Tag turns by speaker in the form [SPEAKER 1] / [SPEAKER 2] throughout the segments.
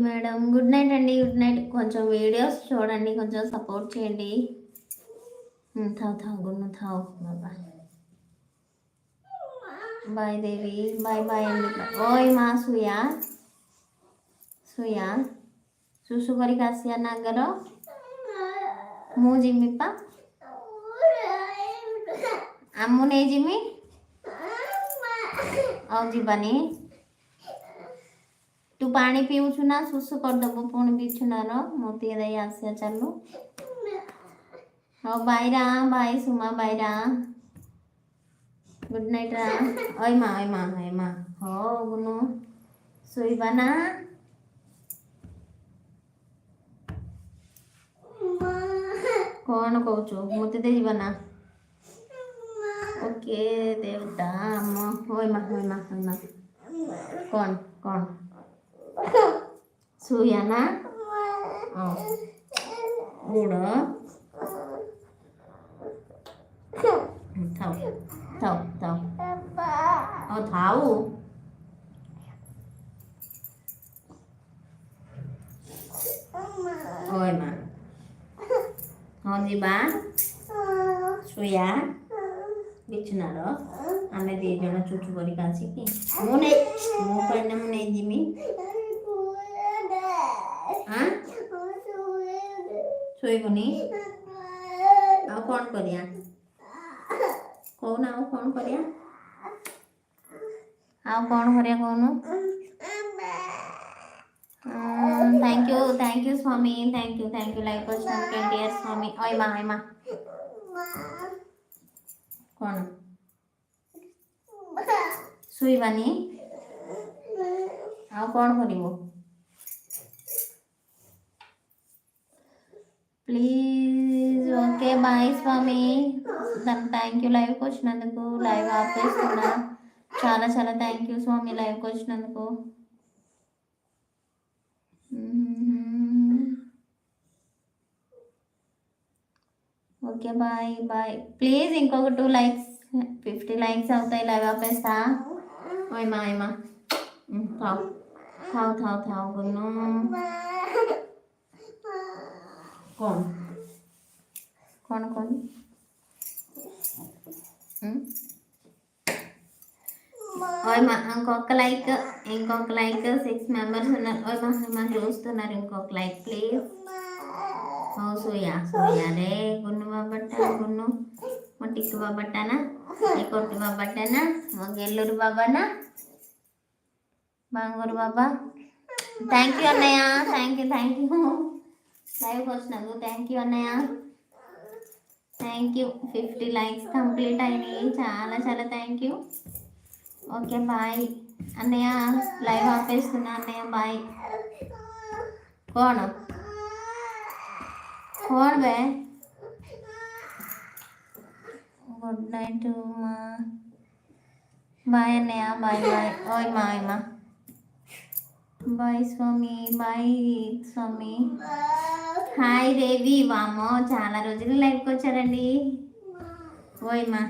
[SPEAKER 1] Madam good night అండి good night కొంచెం videos చూడండి కొంచెం సపోర్ట్ చేయండి ఉమ్, థావ్ థావ్ good థావ్ bye bye Devi bye bye అండి ఓయ్ మా సుయా సుయా ସୁସୁ କରିକି ଆସିବା ନା ଆଗର ମୁଁ ଯିମି ପା ଆମୁ ନେଇଯିମି ଆଉ ଯିବାନି તું પાણી પીવું છું ના શું શું કરી દઉં પણ બીજું ના રહો મોતી દઈ આવશે ચાલુ હવે બાય રા બાય સુમા બાય રા ગુડ નાઇટ રા ઓયમાં ઓયમાં ઓયમાં હો ગુનો સોઈવાના કોણ કહું છું મોતી દઈ જવાના ઓકે દેવતા ઓયમાં ઓયમાં ઓયમાં કોણ કોણ సూయన మూడు Tau Tau Tau. Oh tau. Oh enak mau di ba suya? Bicara lo? Ane dia jalan cucu beri kasih. Ki mau nih mau pernah mau Jimmy? ଶୋଇବୁନି ଆଉ କ'ଣ କରିବା କହୁନ ଆଉ କ'ଣ କରିବା ଆଉ କ'ଣ କରିବା କହୁନୁ thank you thank you swami thank you thank you like person dear swami oi ma oi ma କ'ଣ ଶୋଇବାନି ଆଉ କ'ଣ କରିବୁ ప్లీజ్ ఓకే బాయ్ స్వామి దానికి థ్యాంక్ యూ లైవ్కి వచ్చినందుకు లైవ్ ఆపేస్తున్నా చాలా చాలా థ్యాంక్ యూ స్వామి లైవ్కి వచ్చినందుకు ఓకే బాయ్ బాయ్ ప్లీజ్ ఇంకొక టూ లైక్స్ ఫిఫ్టీ లైక్స్ అవుతాయి లైవ్ ఆపేస్తా ఓయ్ మా ఏమా మా. థావ్ థావ్ థావ్ థావ్ గున్ను. कौन कौन कौन ఓయ్ మా ఇంకొక లైక్ ఇంకొక లైక్ సిక్స్ మెంబర్స్ ఉన్నారు ఓయ్ మా మా చూస్తున్నారు ఇంకొక like please oh soya soya రే గున్ను బాబట్ట గున్ను మా టిక్కు బాబట్టనా ఈ కొట్టు బాబట్టనా మా గెల్లూరు బాబానా బాంగూరు బాబా థ్యాంక్ యూ అన్నయ్య థ్యాంక్ యూ థ్యాంక్ యూ లైవ్కి వచ్చినందుకు థ్యాంక్ యూ అన్నయ్య. Thank you fifty likes complete అయినాయి. చాలా చాలా థ్యాంక్ యూ ఓకే బాయ్ అన్నయ్య లైవ్ ఆపేస్తున్నా అన్నయ్య బాయ్ కోణ కోణ బే. గుడ్ నైట్ మా బాయ్ అన్నయ్య బాయ్ బాయ్ ఓయ్ మా ఓయ్ మా. బాయ్ స్వామి. బాయ్ స్వామి. హాయ్ దేవి వామో చాలా రోజులు లైవ్కి వచ్చారండి. ఓయ్ మా.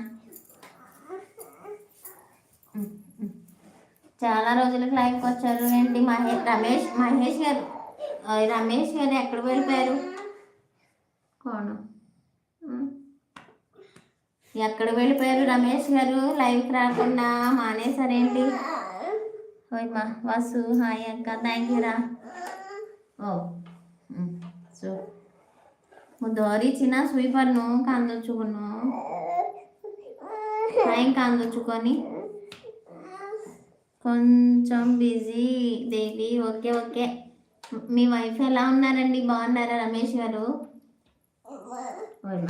[SPEAKER 1] చాలా రోజులకు లైవ్కి వచ్చారు ఏంటి మహేష్ రమేష్ మహేష్ గారు. రమేష్ గారు ఎక్కడ వెళ్ళిపోయారు? కోణం. ఎక్కడ వెళ్ళిపోయారు రమేష్ గారు? లైవ్కి రాకుండా మానేశారేంటి? ఓయ్ మా వాసు హాయ్ అక్క థ్యాంక్ యూ రా. ఓ. సో దోరిచిన స్వీపర్ను కాందొచ్చుకును టైం కాందొచ్చుకొని కొంచెం బిజీ దేవి ఓకే ఓకే. మీ వైఫ్ ఎలా ఉన్నారండి? బాగున్నారా రమేష్ గారు? ఓయ్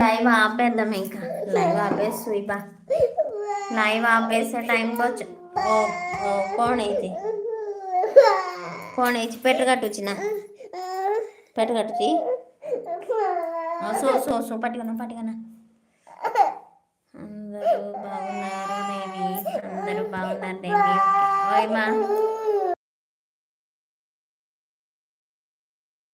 [SPEAKER 1] లైవ్ ఆపేద్దాం ఇంకా. లైవ్ ఆపేసి ఇబ్బా లైవ్ ఆపేసే టైంకి వచ్చి ఓ ఓ కోण అయితే కోण వేసి పెట్టగట్టు వచ్చిన పెట్టగట్టుచి సో సో సో పట్టుకున్నా పట్టుకున్నా. అందరూ బాగున్నారు దేవి అందరూ బాగున్నారు దేవి ఓయ్ మా.